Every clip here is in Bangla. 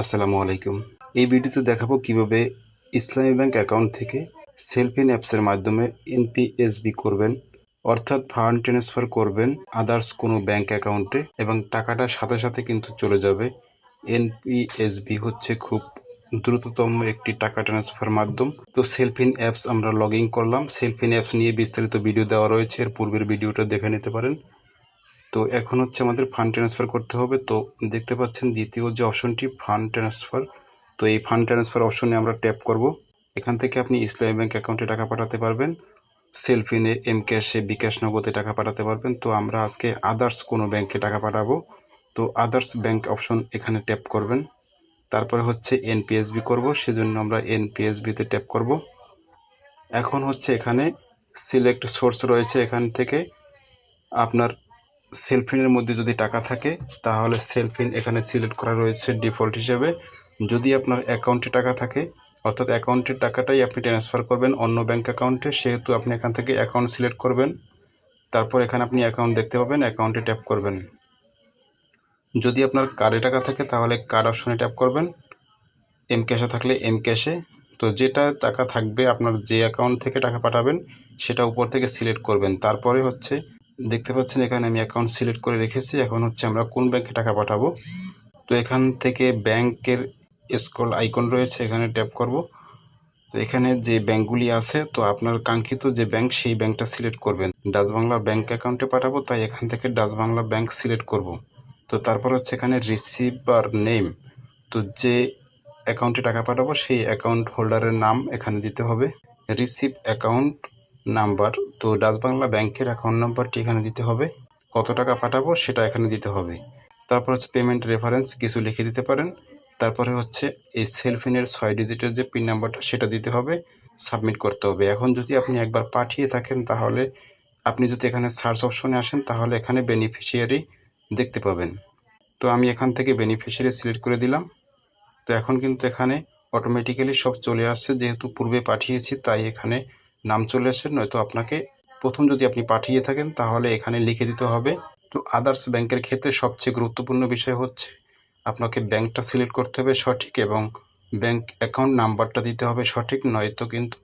আসসালামু আলাইকুম। এই ভিডিওতে দেখাবো কীভাবে ইসলামী ব্যাংক অ্যাকাউন্ট থেকে সেলফিন অ্যাপসের মাধ্যমে এনপিএসবি করবেন, অর্থাৎ ফান্ড ট্রান্সফার করবেন আদার্স কোনো ব্যাংক অ্যাকাউন্টে এবং টাকাটা সাথে সাথে কিন্তু চলে যাবে। এনপিএসবি হচ্ছে খুব দ্রুততম একটি টাকা ট্রান্সফার মাধ্যম। তো সেলফিন অ্যাপস আমরা লগ করলাম। সেলফিন অ্যাপস নিয়ে বিস্তারিত ভিডিও দেওয়া রয়েছে। এর পূর্বের ভিডিওটা দেখে নিতে পারেন। তো এখন হচ্ছে আমাদের ফান্ড ট্রান্সফার করতে হবে। তো দেখতে পাচ্ছেন দ্বিতীয় যে অপশনটি ফান্ড ট্রান্সফার তো এই ফান্ড ট্রান্সফার অপশনে আমরা ট্যাপ করব। এখান থেকে আপনি ইসলামী ব্যাংক অ্যাকাউন্টে টাকা পাঠাতে পারবেন। সেলফিনে এম ক্যাশে বিকাশ নগদে টাকা পাঠাতে পারবেন। তো আমরা আজকে আদার্স কোনো ব্যাংকে টাকা পাঠাবো। তো আদার্স ব্যাংক অপশন এখানে ট্যাপ করবেন। তারপরে হচ্ছে এনপিএসবি করব। সেজন্য আমরা এনপিএসবিতে ট্যাপ করব। এখন হচ্ছে এখানে সিলেক্ট সোর্স রয়েছে এখান থেকে। আপনার সেলফিনের মধ্যে যদি টাকা থাকে, তাহলে সেলফিন এখানে সিলেক্ট করা রয়েছে ডিফল্ট হিসেবে। যদি আপনার অ্যাকাউন্টে টাকা থাকে, অর্থাৎ অ্যাকাউন্টের টাকাটাই আপনি ট্রান্সফার করবেন অন্য ব্যাঙ্ক অ্যাকাউন্টে, সেহেতু আপনি এখান থেকে অ্যাকাউন্ট সিলেক্ট করবেন। তারপর এখানে আপনি অ্যাকাউন্ট দেখতে পাবেন, অ্যাকাউন্টে ট্যাপ করবেন। যদি আপনার কার্ডে টাকা থাকে, তাহলে কার্ড অপশনে ট্যাপ করবেন। এম ক্যাশে থাকলে এম ক্যাশে তো যেটা টাকা থাকবে, আপনার যে অ্যাকাউন্ট থেকে টাকা পাঠাবেন, সেটা উপর থেকে সিলেক্ট করবেন। তারপরে হচ্ছে দেখতে পাচ্ছেন এখানে আমি অ্যাকাউন্ট সিলেক্ট করে রেখেছি। এখন হচ্ছে আমরা কোন ব্যাংকে টাকা পাঠাবো? তো এখান থেকে ব্যাংকের স্কল আইকন রয়েছে, এখানে ট্যাপ করব। তো এখানে যে ব্যাংকগুলি আছে, তো আপনার কাঙ্ক্ষিত যে ব্যাংক সেই ব্যাংকটা সিলেক্ট করবেন। ডাচ বাংলা ব্যাংক অ্যাকাউন্টে পাঠাবো, তাই এখান থেকে ডাচ বাংলা ব্যাংক সিলেক্ট করব। তো তারপর হচ্ছে এখানে রিসিভার নেম তো যে অ্যাকাউন্টে টাকা পাঠাবো, সেই অ্যাকাউন্ট হোল্ডারের নাম এখানে দিতে হবে। Receive account number. তো ডাচ বাংলা ব্যাংকের অ্যাকাউন্ট নাম্বারটি এখানে দিতে হবে। কত টাকা পাঠাবো সেটা এখানে দিতে হবে। তারপর হচ্ছে পেমেন্ট রেফারেন্স কিছু লিখে দিতে পারেন। তারপরে হচ্ছে এই সেলফিনের ছয় ডিজিটের যে পিন নাম্বারটা সেটা দিতে হবে। সাবমিট করতে হবে। এখন যদি আপনি একবার পাঠিয়ে থাকেন, তাহলে আপনি যদি এখানে সার্চ অপশনে আসেন, তাহলে এখানে বেনিফিশিয়ারি দেখতে পাবেন। তো আমি এখান থেকে বেনিফিশিয়ারি সিলেক্ট করে দিলাম। তো এখন কিন্তু এখানে অটোমেটিক্যালি সব চলে আসছে। যেহেতু পূর্বে পাঠিয়েছি, তাই এখানে নাম চলে আসে, নয়তো আপনাকে প্রথম যদি আপনি পাঠিয়ে থাকেন, তাহলে এখানে লিখে দিতে হবে। তো আদার্স ব্যাংকের ক্ষেত্রে সবচেয়ে গুরুত্বপূর্ণ বিষয় হচ্ছে, আপনাকে ব্যাংকটা সিলেক্ট করতে হবে সঠিক এবং ব্যাংক অ্যাকাউন্ট নাম্বারটা দিতে হবে সঠিক, নয়তো কিন্তু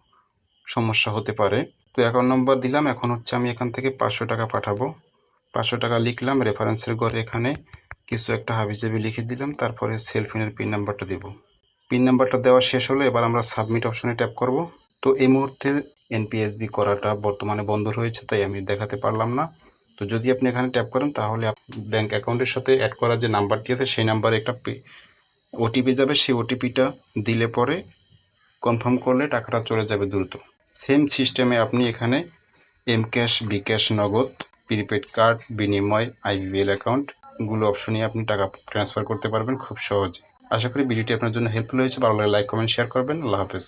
সমস্যা হতে পারে। তো অ্যাকাউন্ট নম্বর দিলাম, এখন হচ্ছে আমি এখান থেকে পাঁচশো টাকা পাঠাবো। পাঁচশো টাকা লিখলাম রেফারেন্সের ঘরে এখানে কিছু একটা হাবিজাবি লিখে দিলাম, তারপরে সেলফিনের পিন নাম্বারটা দেব। পিন নাম্বারটা দেওয়া শেষ হলে, এবার আমরা সাবমিট অপশনে ট্যাপ করব। তো এই মুহূর্তে এনপিএসবি করাটা বর্তমানে বন্ধ রয়েছে, তাই আমি দেখাতে পারলাম না। তো যদি আপনি এখানে ট্যাপ করেন, তাহলে ব্যাংক অ্যাকাউন্টের সাথে অ্যাড করার যে নাম্বারটি আছে, সেই নাম্বারে একটা ওটিপি যাবে। সেই ওটিপিটা দিলে পরে কনফার্ম করলে টাকাটা চলে যাবে দ্রুত। সেম সিস্টেমে আপনি এখানে M cash bKash Nagad prepaid card বিনিময় আইবিএল অ্যাকাউন্টগুলো অপশনে আপনি টাকা ট্রান্সফার করতে পারবেন খুব সহজে। আশা করি ভিডিওটি আপনার জন্য হেল্পফুল হয়েছে। ভালো লাগলে লাইক কমেন্ট শেয়ার করবেন। আল্লাহ হাফেজ।